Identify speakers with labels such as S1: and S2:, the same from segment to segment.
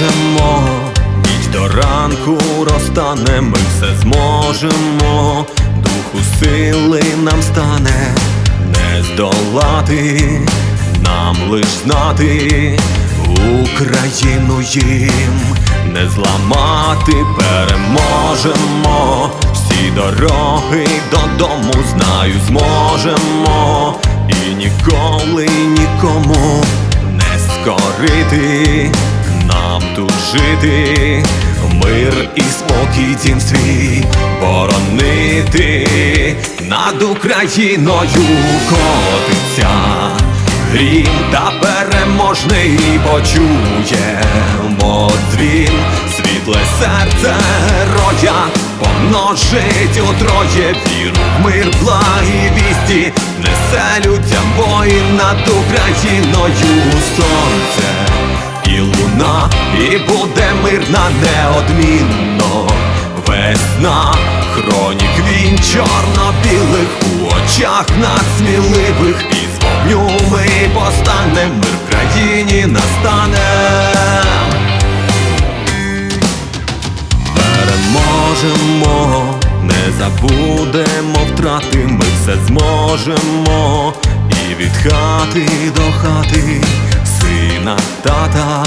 S1: можемо, ніч до ранку розтане, ми все зможемо, духу сили нам стане, не здолати, нам лиш знати, Україну їм не зламати, переможемо, всі дороги додому знаю, зможемо. І ніколи нікому. не Скорити тут жити, мир і спокій дім свій боронити, над Україною котиться. Грім та переможний почуємо дзвін, світле серце роя помножить утроє віру в мир благі вісті, несе людям воїн над Україною. Сонце і луна, і буде мирна неодмінно. Весна, хронік він чорно-білих у очах надсміливих і з вогню ми постанем, мир в країні настане. Переможемо, не забудемо втрати, ми все зможемо, і від хати до хати, сина, тата,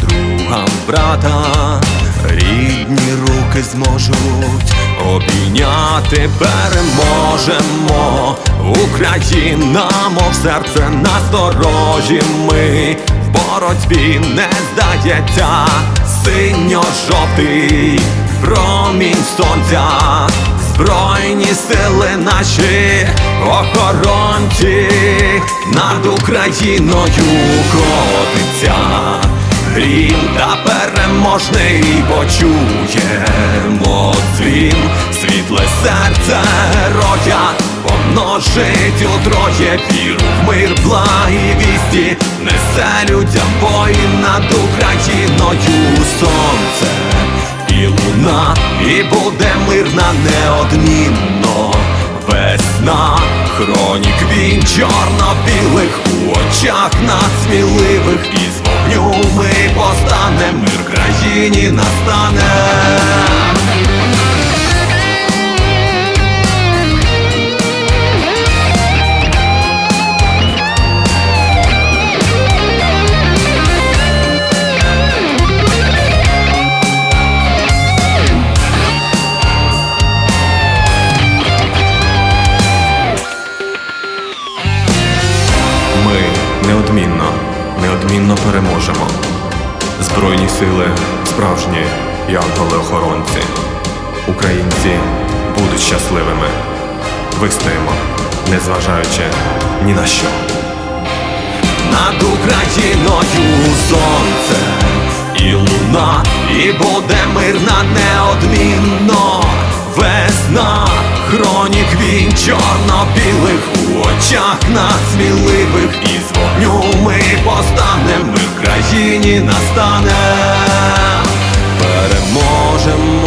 S1: друга, брата, рідні руки зможуть обійняти, переможемо, Україна, мов серце насторожі ми в боротьбі не здається, синьо-жовтий промінь сонця, збройні сили наші охоронці над Україною котиться. Грім та переможний почуємо. Дзвін, світле серце роя помножить утроє. Віру в мир благі вісті, несе людям воїн над Україною сонце. І луна, і буде мирна неодмінно. Весна, хронік він чорно-білих у очах надсміливих, і з вогню ми постане мир країні настане. Неодмінно, неодмінно переможемо. Збройні сили справжні янголи-охоронці. Українці будуть щасливими. Вистоїмо, незважаючи ні на що. Над Україною сонце і луна, і буде мирна неодмінно хронік він чорно-білих у очах насміливих і з вогню ми постанем, ми в країні настане, переможемо.